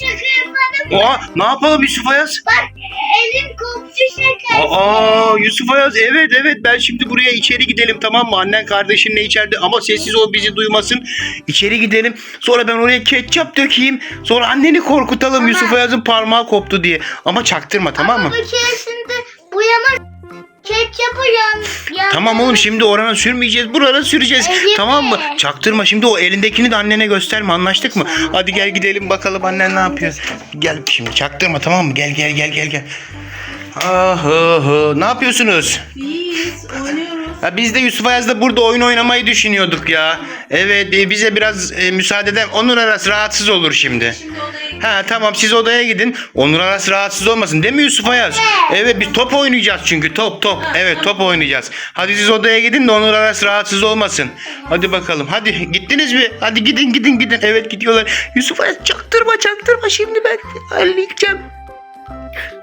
şaka. Aa, ne yapalım Yusuf Ayaz? Bak elim koptu şaka. Aa Yusuf Ayaz evet evet ben şimdi buraya içeri gidelim tamam mı? Annen kardeşinle içeride ama sessiz ol bizi duymasın. İçeri gidelim. Sonra ben oraya ketçap dökeyim. Sonra anneni korkutalım Yusuf Ayaz'ın parmağı koptu diye. Ama çaktırma tamam mı? Ama bir keresinde bu yama yan. Tamam oğlum şimdi orana sürmeyeceğiz. Burana süreceğiz. Evet. Tamam mı? Çaktırma şimdi o elindekini de annene gösterme anlaştık mı? Hadi gel gidelim bakalım annen ne yapıyor. Gel şimdi çaktırma tamam mı? Gel gel gel gel gel. Ah, ah, ah. Ne yapıyorsunuz? Biz oynuyoruz. Ha, biz de Yusuf Ayaz'la burada oyun oynamayı düşünüyorduk ya. Evet e, bize biraz e, müsaade eder. Onur Aras rahatsız olur şimdi. Ha tamam siz odaya gidin. Onur Aras rahatsız olmasın değil mi Yusuf Ayaz? Evet biz top oynayacağız çünkü top top. Evet top oynayacağız. Hadi siz odaya gidin de Onur Aras rahatsız olmasın. Hadi bakalım. Hadi gittiniz mi? Hadi gidin gidin gidin. Evet gidiyorlar. Yusuf Ayaz çaktırma çaktırma şimdi ben halledeceğim.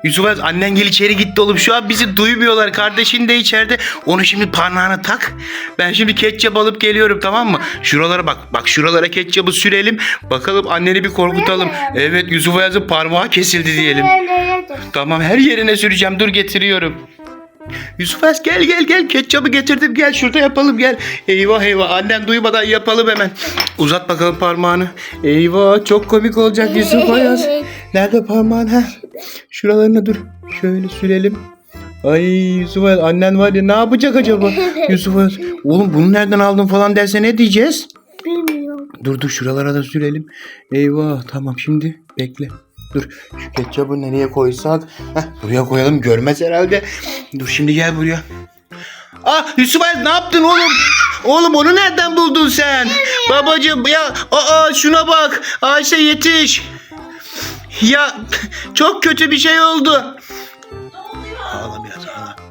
Yusuf Ayaz annen gel içeri gitti oğlum. Şu an bizi duymuyorlar. Kardeşin de içeride. Onu şimdi parmağına tak. Ben şimdi ketçap alıp geliyorum tamam mı? Şuralara bak. Bak şuralara ketçapı sürelim. Bakalım anneni bir korkutalım. Evet Yusuf Ayaz'ın parmağı kesildi diyelim. Tamam her yerine süreceğim. Dur getiriyorum. Yusuf Ayaz gel gel gel. Ketçapı getirdim. Gel şurada yapalım gel. Eyvah eyvah. Annen duymadan yapalım hemen. Uzat bakalım parmağını. Eyvah çok komik olacak Yusuf Ayaz. Nerede parmağın? Heh. Şuralarına dur. Şöyle sürelim. Ay Yusuf Ayaz annen var ya ne yapacak acaba? Yusuf Ayaz oğlum bunu nereden aldın falan derse ne diyeceğiz? Bilmiyorum. Dur dur şuralara da sürelim. Eyvah tamam şimdi bekle. Dur şu ketçabı nereye koysak? Heh, buraya koyalım görmez herhalde. Dur şimdi gel buraya. Ah Yusuf Ayaz ne yaptın oğlum? Oğlum onu nereden buldun sen? Babacım ya aa şuna bak. Ayşe yetiş. Ya çok kötü bir şey oldu. Ağla biraz ağla.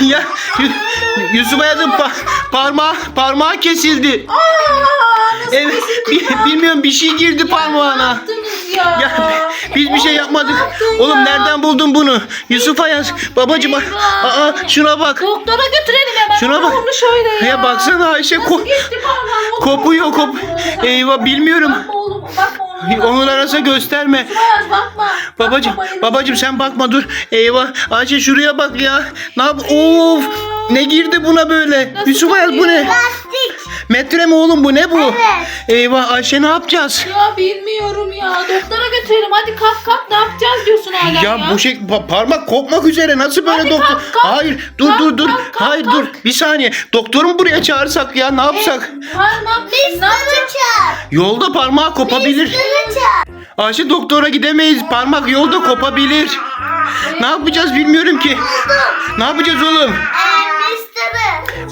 Ya Yu- Yusuf Ayaz'ın pa- parmağı parmağı kesildi. Aa, Evet, bi- bilmiyorum bir şey girdi parmağına. ya? Ya biz bir şey yapmadık. Oğlum ya? nereden buldun bunu? Yusuf Ayaz babacım Eyvah. aa şuna bak. Doktora götürelim hemen. Şuna bak. olmuş öyle ya? Ya baksana Ayşe ko- kopuyor kop. Eyvah bilmiyorum. Bakma oğlum bakma Onun arasa gösterme. Bakma. Babacım, babacım sen bakma dur. Eyvah. Ayşe şuraya bak ya. Ne yap? Of. Ne girdi buna böyle? Nasıl Yusuf Ayaz bu ne? Plastik. Metre mi oğlum bu ne bu? Evet. Eyvah Ayşe ne yapacağız? Ya bilmiyorum ya. Doktora götürelim. Hadi kalk kalk ne yapacağız diyorsun hala ya. Ya bu şey pa- parmak kopmak üzere nasıl böyle Hadi doktor? kalk, kalk. Hayır dur Kalk, dur dur. kalk, kalk, Hayır kalk. dur. Bir saniye. Doktoru mu buraya çağırsak ya ne yapsak? Parmak biz ne yapacağız? Yolda parmağı kopabilir. Çak. Ayşe doktora gidemeyiz. Parmak yolda kopabilir. Ne yapacağız bilmiyorum ki. Ne yapacağız oğlum? Ee.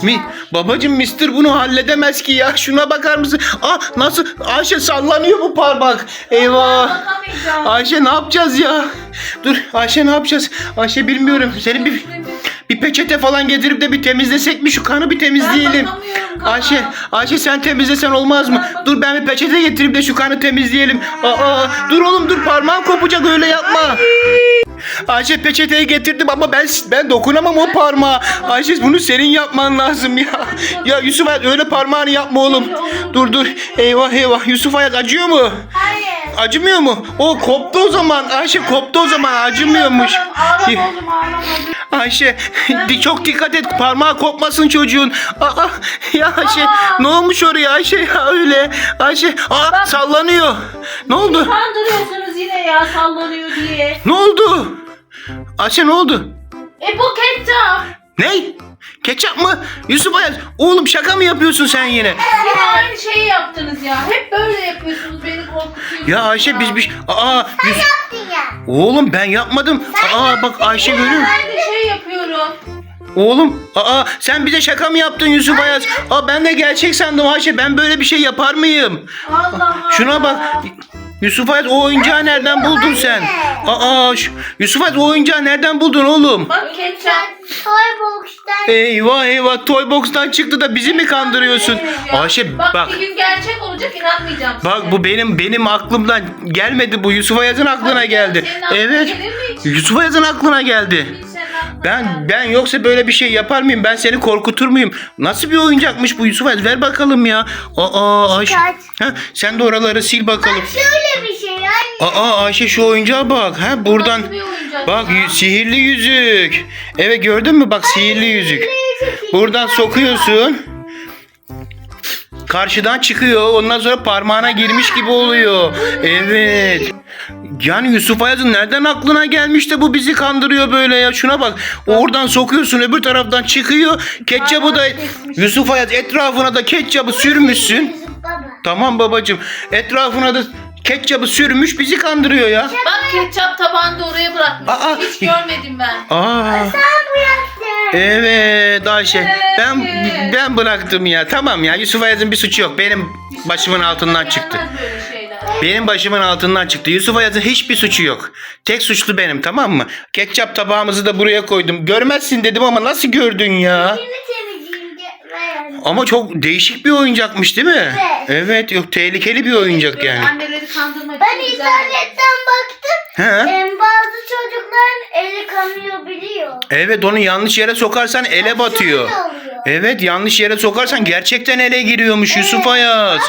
Mi, babacım Mister bunu halledemez ki ya. Şuna bakar mısın? Ah nasıl? Ayşe sallanıyor bu parmak. Eyvah. Bakamayacağım. Ayşe ne yapacağız ya? Dur Ayşe ne yapacağız? Ayşe bilmiyorum. Senin bir bir peçete falan getirip de bir temizlesek mi şu kanı bir temizleyelim. kana. Ayşe, Ayşe sen temizlesen olmaz mı? Ben Dur ben bir peçete getirip de şu kanı temizleyelim. Aa, dur oğlum dur parmağın kopacak öyle yapma. Ayşe peçeteyi getirdim ama ben ben dokunamam o parmağa. Ayşe bunu senin yapman lazım ya. Ya Yusuf Ayaz öyle parmağını yapma oğlum. Dur dur. Eyvah eyvah. Yusuf Ayaz acıyor mu? Hayır. Acımıyor mu? O koptu o zaman. Ayşe koptu o zaman acımıyormuş. Ağlama oğlum ağlama. Ayşe çok dikkat et parmağı kopmasın çocuğun. Aa, ya Ayşe Aa. ne olmuş oraya Ayşe ya öyle. Ayşe aa sallanıyor. Ne oldu? Kandırıyorsunuz yine ya sallanıyor diye. Ne oldu? Ayşe ne oldu? E bu ketçap. Ne? Ketçap mı? Yusuf Ayaz oğlum şaka mı yapıyorsun sen yine? Yine aynı şeyi yaptınız ya. Hep böyle yapıyorsunuz beni korkutuyorsunuz. Ya Ayşe biz bir... Aa, Yus- Yaptın ya. Oğlum ben yapmadım. Aa bak Ayşe görüyor musun? Ben de şey yapıyorum. Oğlum aa sen bize şaka mı yaptın Yusuf Ayaz? Aa ben de gerçek sandım Ayşe ben böyle bir şey yapar mıyım? Allah Allah. Şuna bak. Yusuf Ayaz o oyuncağı nereden buldun sen? Aa şu, Yusuf Ayaz o oyuncağı nereden buldun oğlum? Bak ketçap. Toybox'tan. Eyvah eyvah Toy Box'tan çıktı da bizi mi kandırıyorsun? Ayşe bak, bak. bir gün gerçek olacak inanmayacağım size. Bak bu benim benim aklımdan gelmedi bu Yusuf Ayaz'ın aklına geldi. Evet. Yusuf Ayaz'ın aklına geldi. Ben ben yoksa böyle bir şey yapar mıyım? Ben seni korkutur muyum? Nasıl bir oyuncakmış bu Yusuf? Ver bakalım ya. Aa Ayşe. Ha, sen de oraları sil bakalım. Şöyle bir şey anne. Aa Ayşe şu oyuncağa bak. Ha buradan Nasıl bir oyuncak bak ya? sihirli yüzük. Evet gördün mü bak sihirli yüzük. Buradan sokuyorsun. Karşıdan çıkıyor. Ondan sonra parmağına girmiş gibi oluyor. Evet. Yani Yusuf Ayaz'ın nereden aklına gelmiş de bu bizi kandırıyor böyle ya. Şuna bak. Oradan sokuyorsun öbür taraftan çıkıyor. Ketçabı da Yusuf Ayaz etrafına da ketçabı sürmüşsün. Baba. Tamam babacığım. Etrafına da ketçabı sürmüş bizi kandırıyor ya. Bak ketçap tabağını da oraya bırakmış. Aa. Hiç görmedim ben. Aa. Evet Ayşe. Ben ben bıraktım ya. Tamam ya. Yusuf Ayaz'ın bir suçu yok. Benim başımın altından çıktı. Gelmez böyle şeyler. Benim başımın altından çıktı. Yusuf Ayaz'ın hiçbir suçu yok. Tek suçlu benim tamam mı? Ketçap tabağımızı da buraya koydum. Görmezsin dedim ama nasıl gördün ya? Kimi temizleyeyim de ben. Ama çok değişik bir oyuncakmış değil mi? Evet. Evet yok tehlikeli bir oyuncak Böyle yani. Anneleri kandırmak Ben için güzel. internetten baktım. He? Em, bazı çocukların eli kanıyor biliyor. Evet onu yanlış yere sokarsan ele batıyor. Evet yanlış yere sokarsan gerçekten ele giriyormuş Yusuf Ayaz.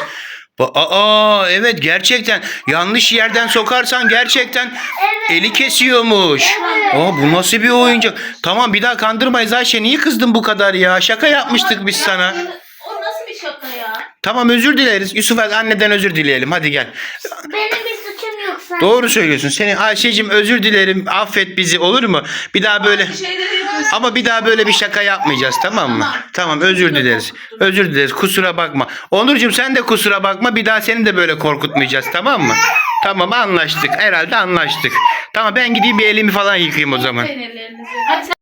Ba- Aa evet gerçekten yanlış yerden sokarsan gerçekten Evet. eli kesiyormuş. Evet. Aa bu nasıl bir oyuncak? Tamam bir daha kandırmayız Ayşe niye kızdın bu kadar ya? Şaka yapmıştık biz sana. O nasıl bir şaka ya? Tamam özür dileriz. Yusuf Ayaz anneden özür dileyelim hadi gel. Benim Doğru söylüyorsun. Senin Ayşe'cim özür dilerim. Affet bizi olur mu? Bir daha böyle Bir şeyleri yapıyorsun. ama bir daha böyle bir şaka yapmayacağız tamam mı? Tamam. Özür dileriz. Özür dileriz. Kusura bakma. Onurcuğum sen de kusura bakma. Bir daha seni de böyle korkutmayacağız tamam mı? Tamam anlaştık. Herhalde anlaştık. Tamam ben gideyim bir elimi falan yıkayayım o zaman. Ellerinizi. Hadi sen